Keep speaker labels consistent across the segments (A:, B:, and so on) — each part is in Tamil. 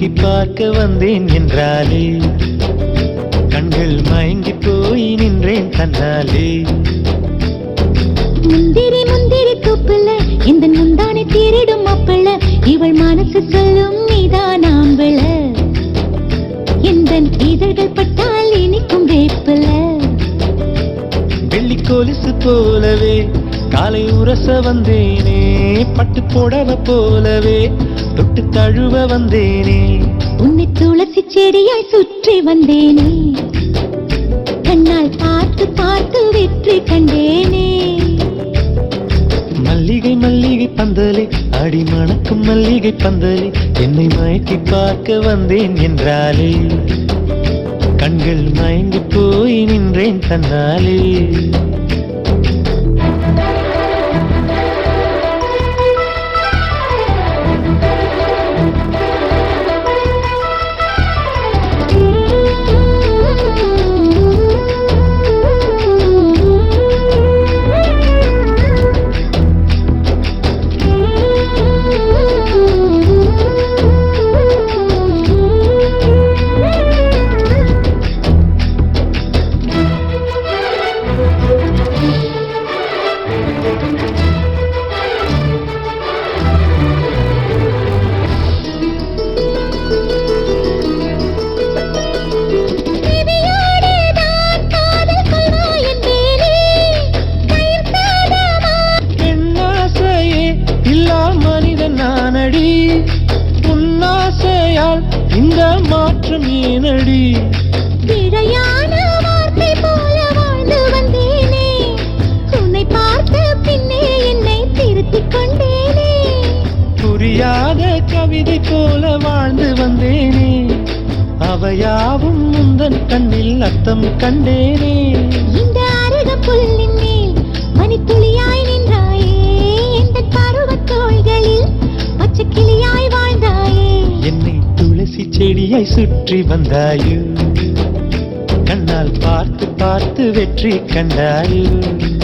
A: மயக்கி பார்க்க வந்தேன் என்றாலே கண்கள் மயங்கி போய் நின்றேன் தன்னாலே.
B: முந்திரி முந்திரி தொப்புல இந்த முந்தானை தேரிடும் மாப்பிள்ள இவள் மனசு சொல்லும் நீதான் ஆம்பிள. எந்த இதழ்கள் பட்டால் இனிக்கும் வேப்பில.
A: வெள்ளி கொலுசு போலவே காலை உரச வந்தேனே பட்டு புடவ போலவே தொட்டு தழுவ வந்தேனே.
B: உன்னை துளசி செடியாய் சுற்றி வந்தேனே. கண்ணால் பார்த்து பார்த்து வெற்றி கண்டேனே.
A: மல்லிகை மல்லிகை பந்தலே அடி மணக்கும் மல்லிகை பந்தலே என்னை மயக்கி பார்க்க வந்தேன் என்றாலே. கண்கள் மயங்கி போய் நின்றேன் தன்னாலே. இந்த மாற்றம் ஏனடி
B: பிழையான வார்த்தை போல வாழ்ந்து வந்தேனே. உன்னை பார்த்த பின்னே என்னை திருத்திக் கொண்டேனே.
A: புரியாத கவிதை போல வாழ்ந்து வந்தேனே அவையாவும் முந்தன் கண்ணில் அர்த்தம் கண்டேனே
B: இந்த
A: பேசி செடியை சுற்றி வந்தாயோ. கண்ணால் பார்த்து பார்த்து வெற்றி கண்டாயோ.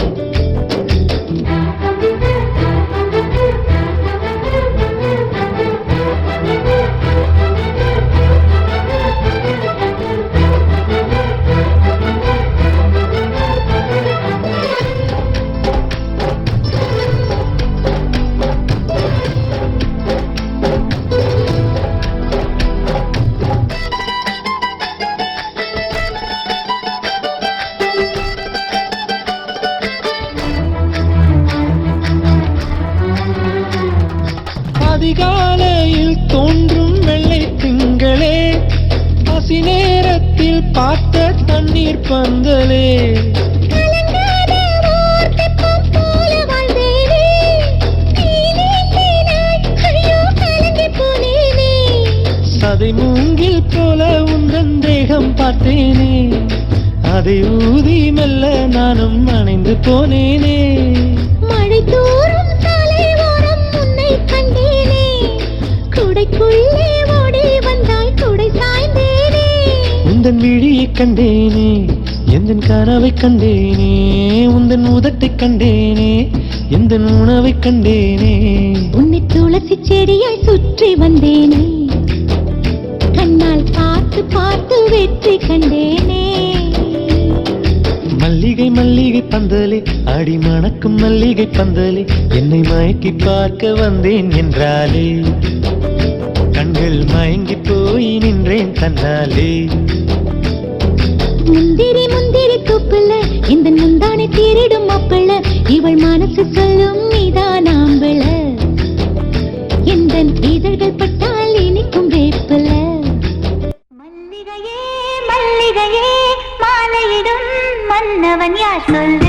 A: அதை ஊதி மெல்ல நானும் அணைந்து போனேனே
B: மழை தூறும் சாலை ஓரம் உன்னை கண்டேனே. குடைக்குள்ளே ஓடி வந்தாய் குடை சாய்ந்தேனே.
A: உந்தன் விழியை கண்டேனே எந்தன் கனவை கண்டேனே உந்தன் உதட்டை கண்டேனே எந்தன் உணவை கண்டேனே
B: உன்னை துளசி செடியாய் சுற்றி வந்தேனே கண்ணால் பார்த்து பார்த்து வெற்றி கண்டேனே
A: மல்லிகை மல்லிகை பந்தலே அடி மணக்கும் மல்லிகை பந்தலே என்னை மயக்கி பார்க்க வந்தேன் என்றாலே. கண்கள் மயங்கி போய் நின்றேன் தன்னாலே.
B: முந்திரி முந்திரி தொப்புல இந்த முந்தானை தீரிடும் மாப்பிள்ள இவள் மனசு சொல்லும் நீதான் ஆம்பிள. எந்த இதழ்கள்
C: பட்டு Last Monday.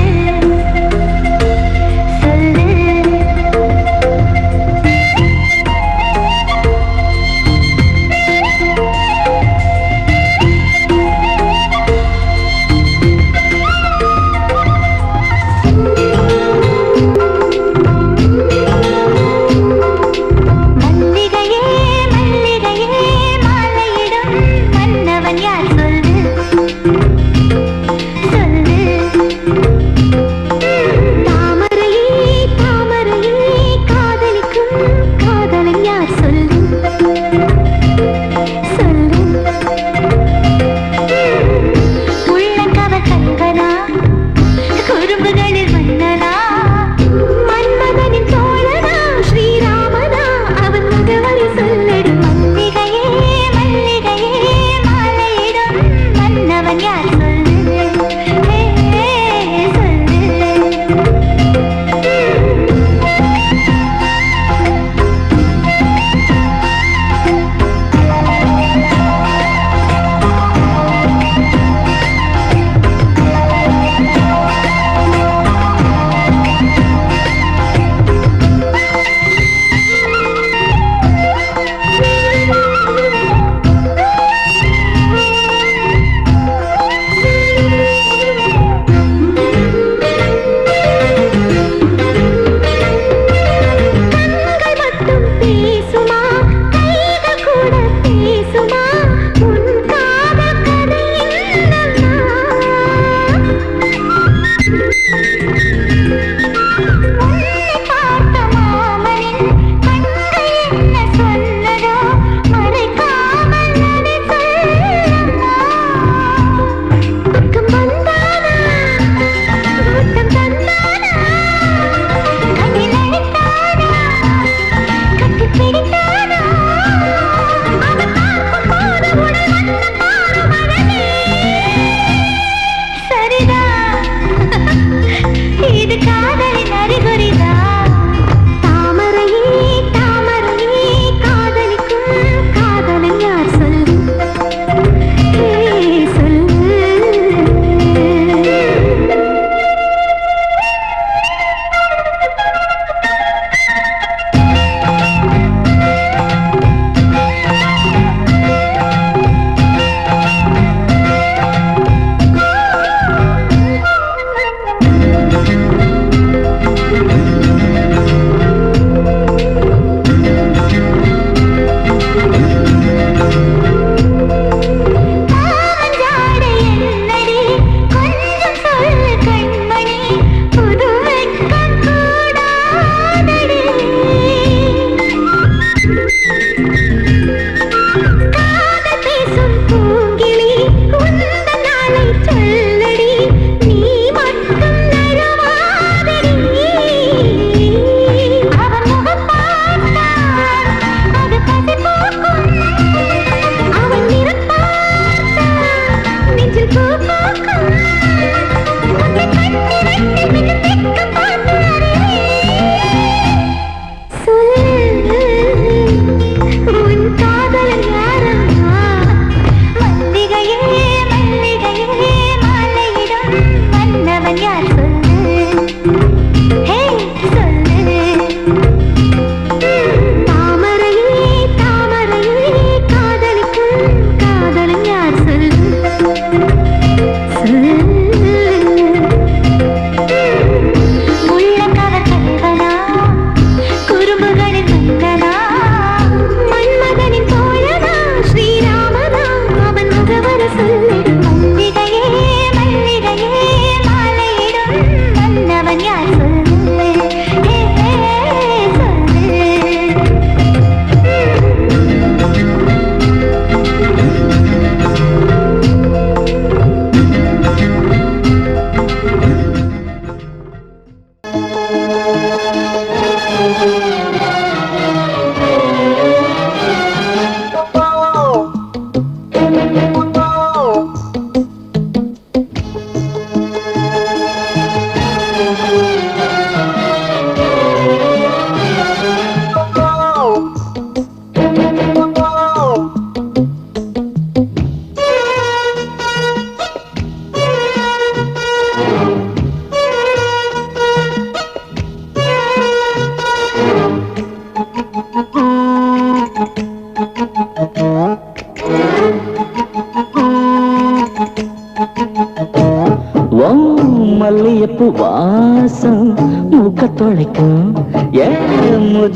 C: Thank you.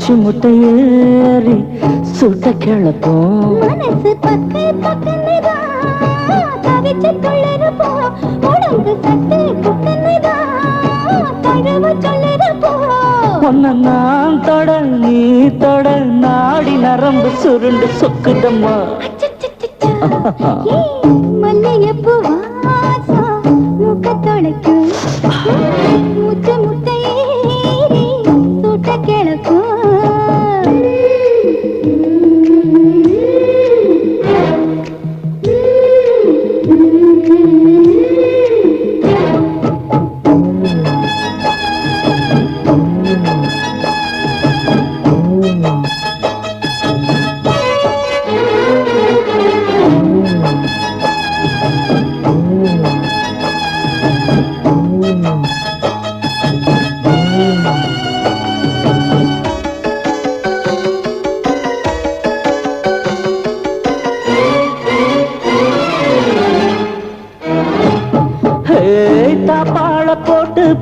C: மூச்சு முட்டையேறி சுட்ட கிளப்போம்
B: மனசு பக்கு பக்குன்னுதான் தவிச்சு துள்ளறப்போ உடம்பு சட்டு குக்குன்னுதான் தழுவ சொல்லறப்போ
C: உன்னை நான் தொட நீ தொட நாடி நரம்பு சுருண்டு சொக்குதம்மா.
B: மல்லிகைப்பூ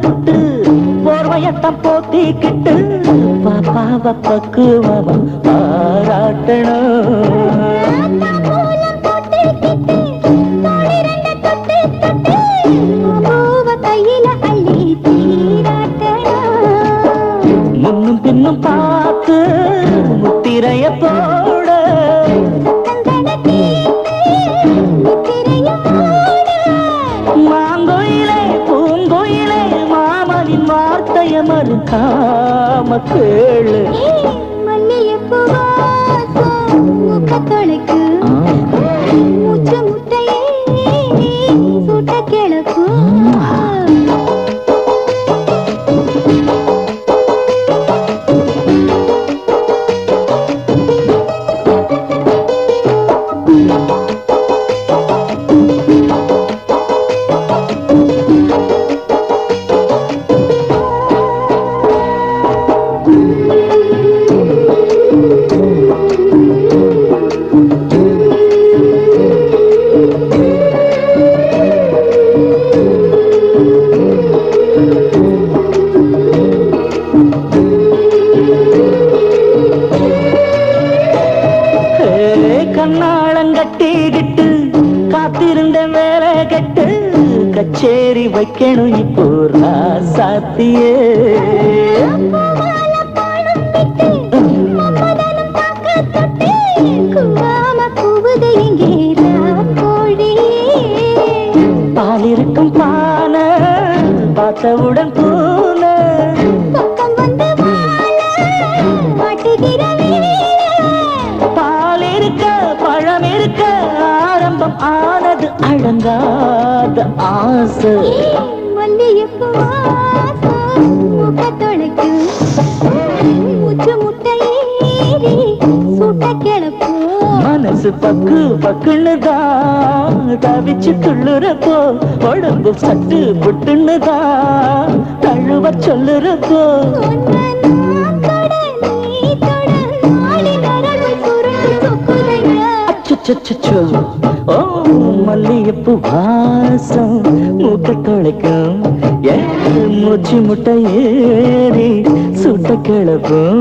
C: புட்டு போர்வையட்டம் போத்திக்கிட்டு பாப்பாவ பக்குவம் பாராட்டணும். மறுக்காம கேளு அழங்காத ஆசை
B: மல்லிகைப்பூ தொலைக்கும். மூச்சு முட்டையேறி சுட்ட கிழப்போம்
C: மனசு பக்கு பக்குன்னு தான் தவிச்சு துள்ளுறப்போ உடம்பு சட்டு புட்டுன்னு தான் தழுவ சொல்லுறப்போ
B: చచ్చు ఓ మల్లియప్పు వాసం మూక కొళకం ఏ ముచ్చి ముట్ట ఏరి సుట్ట కెళపం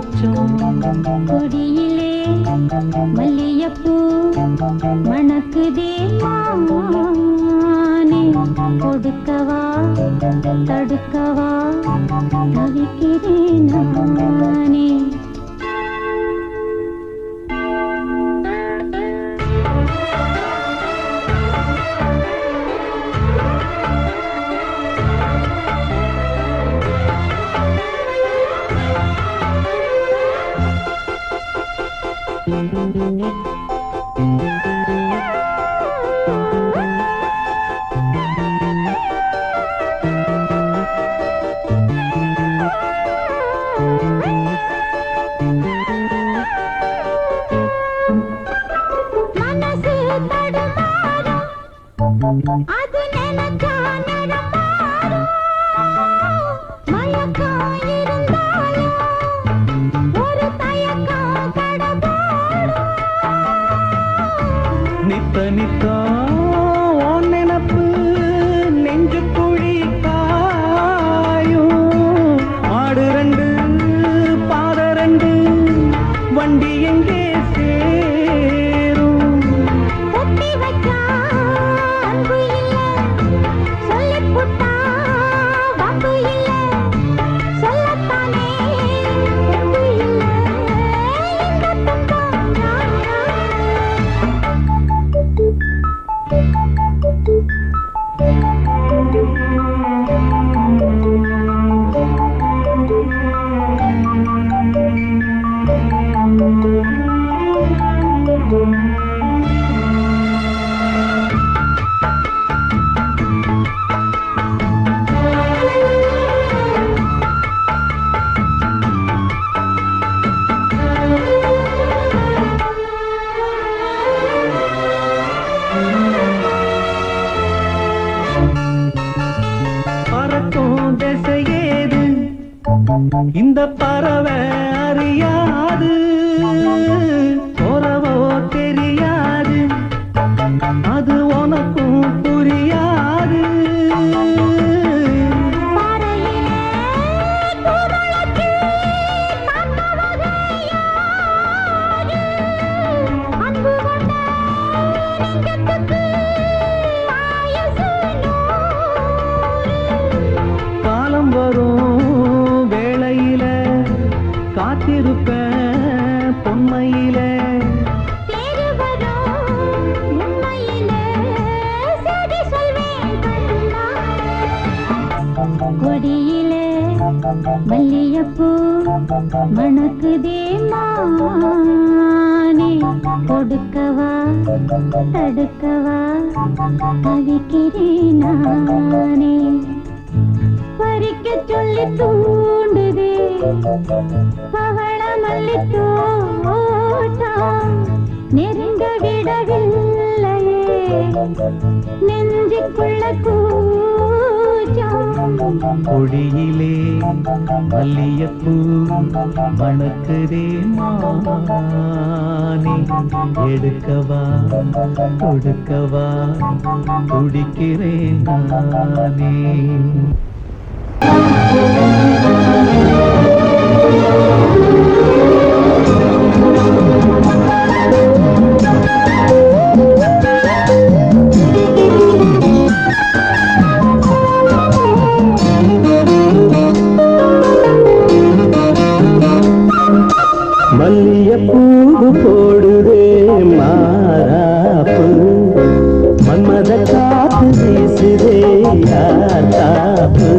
D: கூச்சம்
B: கொடியிலே மல்லியப்பூ மணக்குதே மானே கொடுக்கவா தடுக்கவா
D: காத்திருப்ப பொன்மையில
B: கொடியில மல்லியப்பூ மணக்குதே மானே. கொடுக்கவா தடுக்கவா தவிக்கிறேன் நானே. பறிக்க சொல்லி தூண்டு பவள மல்லி நெருங்க விடவில்லையே. நெஞ்சுக்குள்ள கூச்சம்.
D: கொடியிலே மல்லியப்பூ மணக்குதே மானே. எடுக்கவா கொடுக்கவா துடிக்கிறேன் நானே.
B: మల్లియ
E: పూవు పోడురే మారాపు
B: మన్మద కాపు తీసిరే కాపు